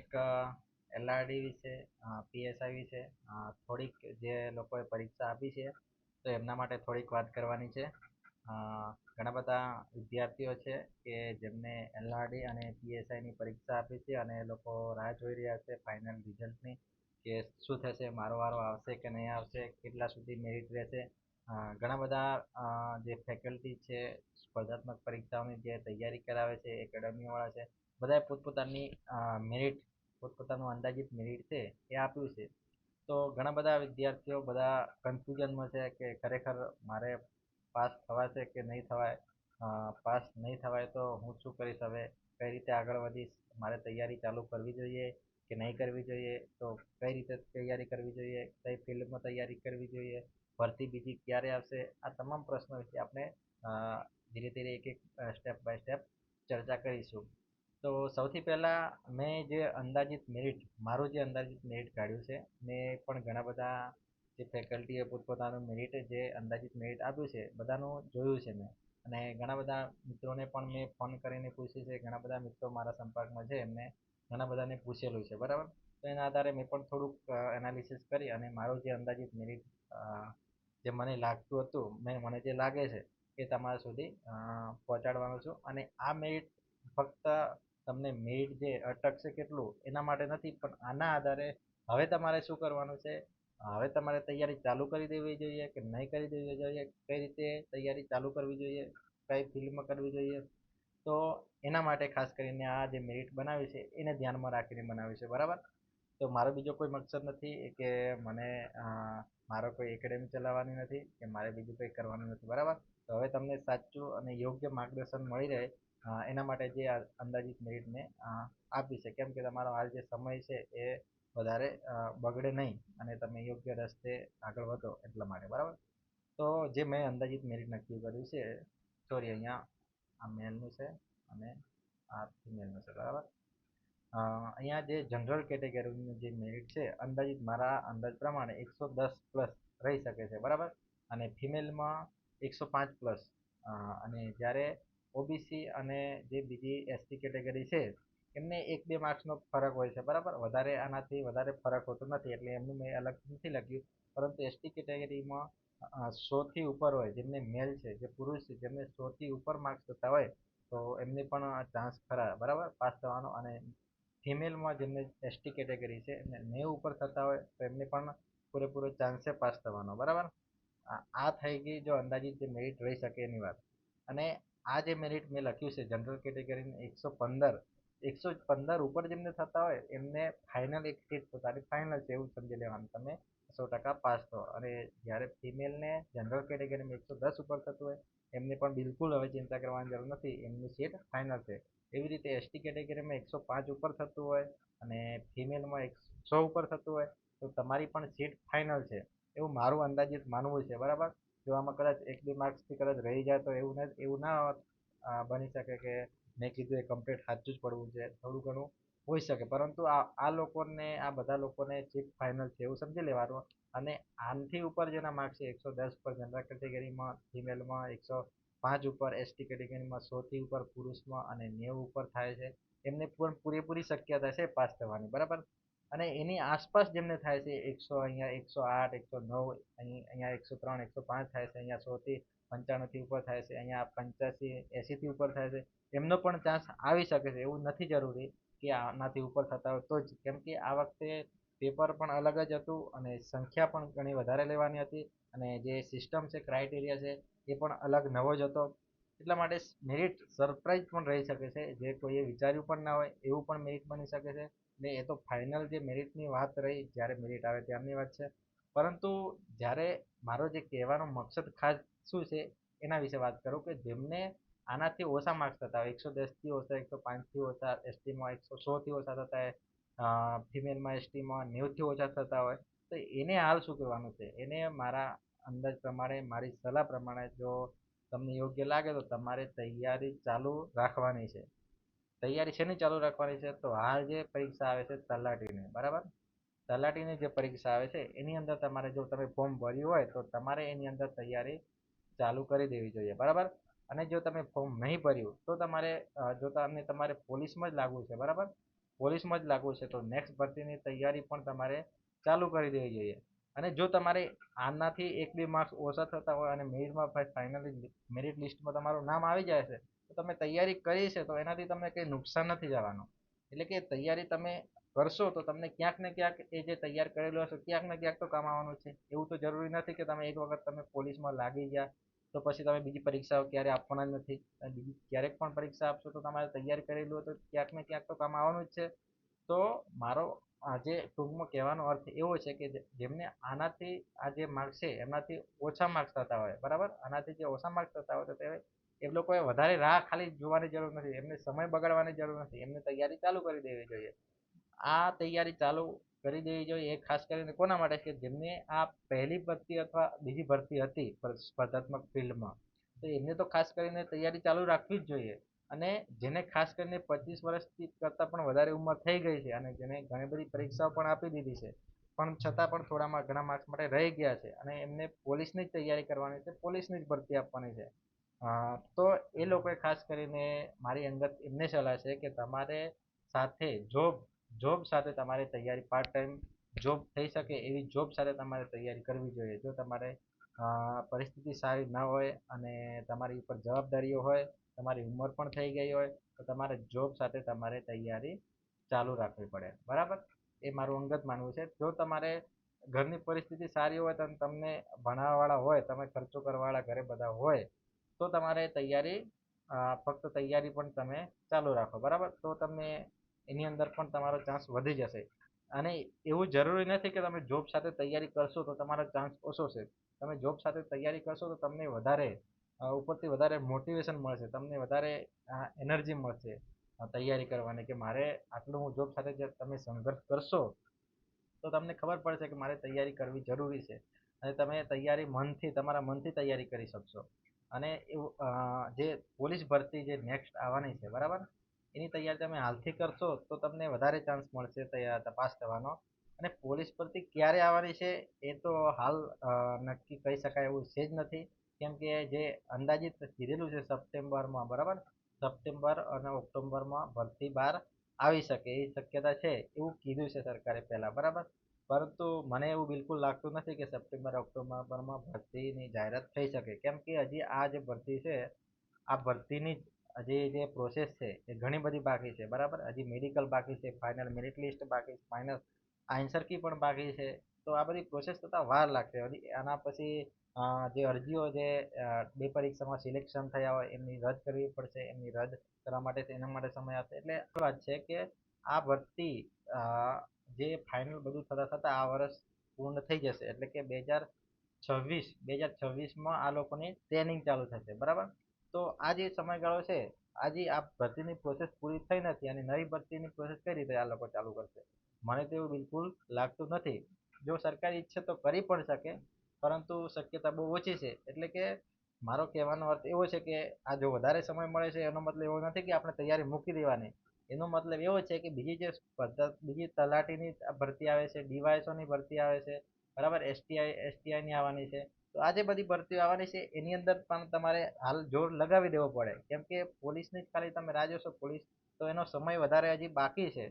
એક એલઆરડી વિશે પીએસઆઈ વિશે થોડીક જે લોકોએ પરીક્ષા આપી છે, તો એમના માટે થોડીક વાત કરવાની છે. ઘણા બધા વિદ્યાર્થીઓ છે કે જેમને એલઆરડી અને પીએસઆઈની પરીક્ષા આપી છે અને એ લોકો રાહ જોઈ રહ્યા છે ફાઇનલ રિઝલ્ટની કે શું થશે, મારો વારો આવશે કે નહીં આવશે, કેટલા સુધી મેરિટ રહેશે. ઘણા બધા જે ફેકલ્ટી છે, સ્પર્ધાત્મક પરીક્ષાઓની જે તૈયારી કરાવે છે એકેડમીવાળા છે, બધાએ પોતપોતાની મેરિટ પોતપોતાનું અંદાજિત મેરિટ છે, એ આપ્યું છે. તો ઘણા બધા વિદ્યાર્થીઓ બધા કન્ફ્યુઝનમાં છે કે ખરેખર મારે પાસ થવાશે કે નહીં થવાય? પાસ નહીં થવાય તો હું શું કરીશ હવે? કઈ રીતે આગળ વધીશ? મારે તૈયારી ચાલુ કરવી જોઈએ કે નહીં કરવી જોઈએ? તો કઈ રીતે તૈયારી કરવી જોઈએ? કઈ ફિલ્ડમાં તૈયારી કરવી જોઈએ? ભરતી બીજી ક્યારે આવશે? આ તમામ પ્રશ્નો વિશે આપણે ધીરે ધીરે એક એક સ્ટેપ બાય સ્ટેપ ચર્ચા કરીશું. તો સૌથી પહેલાં મેં જે અંદાજિત મેરિટ મારું જે અંદાજિત મેરિટ કાઢ્યું છે, મેં પણ ઘણા બધા જે ફેકલ્ટીએ પોતપોતાનું મેરિટ જે અંદાજિત મેરિટ આપ્યું છે, બધાનું જોયું છે મેં. અને ઘણા બધા મિત્રોને પણ મેં ફોન કરીને પૂછ્યું છે, ઘણા બધા મિત્રો મારા સંપર્કમાં છે, એમને ઘણા બધાને પૂછેલું છે, બરાબર? તો એના આધારે મેં પણ થોડુંક એનાલિસિસ કરી અને મારું જે અંદાજિત મેરિટ જે મને લાગતું હતું, મેં, મને જે લાગે છે, એ તમારા સુધી પહોંચાડવાનું છું. અને આ મેરિટ ફક્ત તમને મેરિટ જે અટકશે કેટલું, એના માટે નથી, પણ આના આધારે હવે તમારે શું કરવાનું છે? હવે તમારે તૈયારી ચાલુ કરી દેવી જોઈએ કે નહીં કરી દેવી જોઈએ? કઈ રીતે તૈયારી ચાલુ કરવી જોઈએ? કઈ ફિલ્ડમાં કરવી જોઈએ? તો એના માટે ખાસ કરીને આ જે મેરિટ બનાવ્યું છે, એને ધ્યાનમાં રાખીને બનાવ્યું છે, બરાબર? તો મારો બીજો કોઈ મકસદ નથી કે મને મારો કોઈ એકેડેમી ચલાવવાની નથી, કે મારે બીજું કંઈ કરવાનું નથી, બરાબર? તો હવે તમને સાચું અને યોગ્ય માર્ગદર્શન મળી રહે એના માટે જે અંદાજિત મેરિટ મેં આપી છે. કેમ કે તમારો હાલ જે સમય છે એ વધારે બગડે નહીં અને તમે યોગ્ય રસ્તે આગળ વધો એટલા માટે. બરાબર? તો જે મેં અંદાજિત મેરિટ નક્કી કર્યું છે, સોરી, અહીંયા આ મેલનું છે અને આ ફિમેલનું છે. બરાબર? અહીંયા જે જનરલ કેટેગરીનું જે મેરિટ છે, અંદાજિત મારા અંદાજ પ્રમાણે એકસો દસ પ્લસ રહી શકે છે. બરાબર? અને ફિમેલમાં એકસો પાંચ પ્લસ અને જ્યારે ઓબીસી અને જે બીજી એસટી કેટેગરી છે, એમને એક બે માર્ક્સનો ફરક હોય છે, બરાબર? વધારે આનાથી વધારે ફરક હોતો નથી, એટલે એમનું મેં અલગ નથી લખ્યું. પરંતુ એસટી કેટેગરીમાં સોથી ઉપર હોય, જેમને મેલ છે, જે પુરુષ છે, જેમને સોથી ઉપર માર્ક્સ થતા હોય, તો એમને પણ ચાન્સ ખરા, બરાબર? પાસ થવાનો. અને ફિમેલમાં જેમને એસટી કેટેગરી છે, એમને નેવું ઉપર થતા હોય, તો એમને પણ પૂરેપૂરો ચાન્સ છે પાસ થવાનો, બરાબર? આ થઈ ગઈ જો અંદાજિત જે મેરિટ રહી શકે એની વાત. અને આ જે મેરિટ મેં લખ્યું છે જનરલ કેટેગરીને એકસો પંદર એકસો પંદર ઉપર જેમને થતા હોય, એમને ફાઇનલ એક સીટ પોતાની ફાઇનલ છે એવું સમજી લેવાનું. તમે સો ટકા પાસ થો. અને જ્યારે ફિમેલને જનરલ કેટેગરીમાં એકસો દસ ઉપર થતું હોય, એમને પણ બિલકુલ હવે ચિંતા કરવાની જરૂર નથી, એમની સીટ ફાઇનલ છે. એવી રીતે એસટી કેટેગરીમાં એકસો પાંચ ઉપર થતું હોય અને ફિમેલમાં એકસો ઉપર થતું હોય, તો તમારી પણ સીટ ફાઇનલ છે. એવું મારું અંદાજિત માનવું છે, બરાબર? જો આમાં કદાચ એક બે માર્ક્સથી કદાચ રહી જાય તો એવું એવું ના બની શકે કે મેં કીધું એ કમ્પ્લીટ સાચું જ પડવું છે, થોડું ઘણું હોઈ શકે. પરંતુ આ આ લોકોને, આ બધા લોકોને ચીપ ફાઇનલ છે એવું સમજી લેવાનું. અને આનથી ઉપર જેના માર્ક્સ છે, એકસો દસ પર જનરલ કેટેગરીમાં ફિમેલમાં એકસો પાંચ ઉપર એસટી કેટેગરીમાં સોથી ઉપર પુરુષમાં અને નેવું ઉપર થાય છે. એમને પણ પૂરેપૂરી શક્યતા છે પાસ થવાની, બરાબર? અને એની આસપાસ જેમને થાય છે, એકસો અહીંયા એકસો આઠ, એકસો નવ, અહીં અહીંયા એકસો ત્રણ, એકસો પાંચ થાય છે, અહીંયા સોથી પંચાણુંથી ઉપર થાય છે, અહીંયા પંચ્યાસી એંસીથી ઉપર થાય છે. એમનો પણ ચાન્સ આવી શકે છે, એવું નથી જરૂરી કે આનાથી ઉપર થતા હોય તો જ. કેમ કે આ વખતે પેપર પણ અલગ જ હતું અને સંખ્યા પણ ઘણી વધારે લેવાની હતી અને જે સિસ્ટમ છે ક્રાઇટેરિયા છે, એ પણ અલગ નવો જ હતો. એટલા માટે મેરિટ સરપ્રાઈઝ પણ રહી શકે છે, જે કોઈએ વિચાર્યું પણ ના હોય, એવું પણ મેરિટ બની શકે છે. ને એ તો ફાઇનલ જે મેરિટની વાત રહી, જ્યારે મેરિટ આવે ત્યારની વાત છે. પરંતુ જ્યારે મારો જે કહેવાનો મકસદ ખાસ શું છે, એના વિશે વાત કરું કે જેમને આનાથી ઓછા માર્ક્સ થતા હોય એકસો દસથી ઓછા, એકસો પાંચથી ઓછા એસટીમાં એકસો સોથી ઓછા થતા હોય ફિમેલમાં એસટીમાં નેવથી ઓછા થતા હોય, તો એને હાલ શું કરવાનું છે? એને મારા અંદાજ પ્રમાણે, મારી સલાહ પ્રમાણે જો તમને યોગ્ય લાગે તો તમારે તૈયારી ચાલુ રાખવાની છે. તૈયારી છે ને ચાલુ રાખવાની છે, તો હાલ જે પરીક્ષા આવે છે તલાટીની, બરાબર? તલાટીની જે પરીક્ષા આવે છે, એની અંદર તમારે જો તમે ફોર્મ ભર્યું હોય, તો તમારે એની અંદર તૈયારી ચાલુ કરી દેવી જોઈએ, બરાબર? અને જો તમે ફોર્મ નહીં ભર્યું, તો તમારે જો તમને તમારે પોલીસમાં જ લાગવું છે, બરાબર? પોલીસમાં જ લાગવું છે, તો નેક્સ્ટ ભરતીની તૈયારી પણ તમારે ચાલુ કરી દેવી જોઈએ. અને જો તમારે આનાથી એક બે માર્ક્સ ઓછા થતા હોય અને મેરિટમાં ફાઇનલી મેરિટ લિસ્ટમાં તમારું નામ આવી જાય છે તો તમે તૈયારી કરી છે, તો એનાથી તમને કંઈ નુકસાન નથી જવાનું. એટલે કે તૈયારી તમે કરશો, તો તમને ક્યાંક ને ક્યાંક એ જે તૈયાર કરેલું હશે, ક્યાંક ને ક્યાંક તો કામ આવવાનું છે. એવું તો જરૂરી નથી કે તમે એક વખત તમે પોલીસમાં લાગી ગયા, તો પછી તમે બીજી પરીક્ષાઓ ક્યારે આપવાના જ નથી. બીજી ક્યારેક પણ પરીક્ષા આપશો, તો તમારે તૈયારી કરેલું હોય તો ક્યાંક ને ક્યાંક તો કામ આવવાનું જ છે. તો મારો આજે ટૂંકમાં કહેવાનો અર્થ એવો છે કે જેમને આનાથી આ જે માર્ક્સ છે, એમનાથી ઓછા માર્ક્સ થતા હોય, બરાબર? આનાથી જે ઓછા માર્ક્સ થતા હોય તો તે એ લોકોએ વધારે રાહ ખાલી જોવાની જરૂર નથી. એમને સમય બગાડવાની જરૂર નથી. એમને તૈયારી ચાલુ કરી દેવી જોઈએ. આ તૈયારી ચાલુ કરી દેવી જોઈએ એ ખાસ કરીને કોના માટે? કે જેમને આ પહેલી ભરતી અથવા બીજી ભરતી હતી સ્પર્ધાત્મક ફિલ્ડમાં, તો એમને તો ખાસ કરીને તૈયારી ચાલુ રાખવી જ જોઈએ. અને જેને ખાસ કરીને પચીસ વર્ષથી કરતાં પણ વધારે ઉંમર થઈ ગઈ છે અને જેને ઘણી બધી પરીક્ષાઓ પણ આપી દીધી છે, પણ છતાં પણ થોડામાં ઘણા માર્ક્સ માટે રહી ગયા છે અને એમને પોલીસની જ તૈયારી કરવાની છે, પોલીસની જ ભરતી આપવાની છે. તો એ લોકોએ ખાસ કરીને મારી અંગત એમને સલાહ છે કે તમારે સાથે જોબ જોબ સાથે તમારે તૈયારી પાર્ટ ટાઈમ જોબ થઈ શકે એવી જોબ સાથે તમારે તૈયારી કરવી જોઈએ. જો તમારે પરિસ્થિતિ સારી ના હોય અને તમારી ઉપર જવાબદારીઓ હોય, તમારી ઉંમર પણ થઈ ગઈ હોય, તો તમારે જોબ સાથે તમારે તૈયારી ચાલુ રાખવી પડે. બરાબર? એ મારું અંગત માનવું છે. જો તમારે ઘરની પરિસ્થિતિ સારી હોય તો તમને ભણાવવાવાળા હોય, તમે ખર્ચો કરવાવાળા ઘરે બધા હોય તો તમારે તૈયારી ફક્ત તૈયારી પણ તમે ચાલુ રાખો, બરાબર? તો તમને એની અંદર પણ તમારો ચાન્સ વધી જશે. અને એવું જરૂરી નથી કે તમે જોબ સાથે તૈયારી કરશો તો તમારો ચાન્સ ઓછો છે. તમે જોબ સાથે તૈયારી કરશો તો તમને વધારે ઉપરથી વધારે મોટિવેશન મળશે, તમને વધારે એનર્જી મળશે તૈયારી કરવાની કે મારે આટલું હું જોબ સાથે તમે સંઘર્ષ કરશો, તો તમને ખબર પડશે કે મારે તૈયારી કરવી જરૂરી છે. અને તમે તૈયારી મનથી, તમારા મનથી તૈયારી કરી શકશો. અને એવું જે પોલીસ ભરતી જે નેક્સ્ટ આવવાની છે, બરાબર? એની તૈયારી તમે હાલથી કરશો તો તમને વધારે ચાન્સ મળશે તપાસ થવાનો અને પોલીસ ભરતી ક્યારે આવવાની છે એ તો હાલ નક્કી કહી શકાય એવું છે જ નથી. કેમ કે જે અંદાજિત કીધેલું છે સપ્ટેમ્બરમાં, બરાબર? સપ્ટેમ્બર અને ઓક્ટોબરમાં ભરતી બહાર આવી શકે એ શક્યતા છે એવું કીધું છે સરકારે પહેલાં, બરાબર? પરંતુ મને એવું બિલકુલ લાગતું નથી કે સપ્ટેમ્બર, ઓક્ટોબરમાં ભરતીની જાહેરાત થઈ શકે. કેમ કે હજી આ જે ભરતી છે, આ ભરતીની હજી જે પ્રોસેસ છે, એ ઘણી બધી બાકી છે, બરાબર? હજી મેડિકલ બાકી છે ફાઇનલ મેરિટ લિસ્ટ બાકી ફાઇનલ આન્સર કી પણ બાકી છે. તો આ બધી પ્રોસેસ થતાં વાર લાગશે. હજી આના પછી જે અરજીઓ જે બે પરીક્ષામાં સિલેક્શન થયા હોય, એમની રદ કરવી પડશે, એમની રદ કરવા માટે, એના માટે સમય આપશે. એટલે વાત છે કે આ ભરતી જે ફાઇનલ બધું થતાં થતાં આ વર્ષ પૂર્ણ થઈ જશે. એટલે કે બે હજાર છવ્વીસ, બે હજાર છવ્વીસમાં આ લોકોની ટ્રેનિંગ ચાલુ થશે. બરાબર? તો આ જે સમયગાળો છે, આજે આ ભરતીની પ્રોસેસ પૂરી થઈ નથી અને નવી ભરતીની પ્રોસેસ કઈ રીતે આ લોકો ચાલુ કરશે? મને તો એવું બિલકુલ લાગતું નથી. જો સરકાર ઈચ્છે તો કરી પણ શકે, પરંતુ શક્યતા બહુ ઓછી છે. એટલે કે મારો કહેવાનો અર્થ એવો છે કે આ જો વધારે સમય મળે છે, એનો મતલબ એવો નથી કે આપણે તૈયારી મૂકી દેવાની. એનો મતલબ એવો છે કે બીજી જે સ્પર્ધા, બીજી તલાટીની ભરતી આવે છે, ડીવાયસોની ભરતી આવે છે, બરાબર? એસટીઆઈ, એસટીઆઈની આવવાની છે. તો આ જે બધી ભરતીઓ આવવાની છે, એની અંદર પણ તમારે હાલ જોર લગાવી દેવો પડે. કેમ કે પોલીસની જ ખાલી તમે રાહ જોશો, પોલીસ તો એનો સમય વધારે હજી બાકી છે.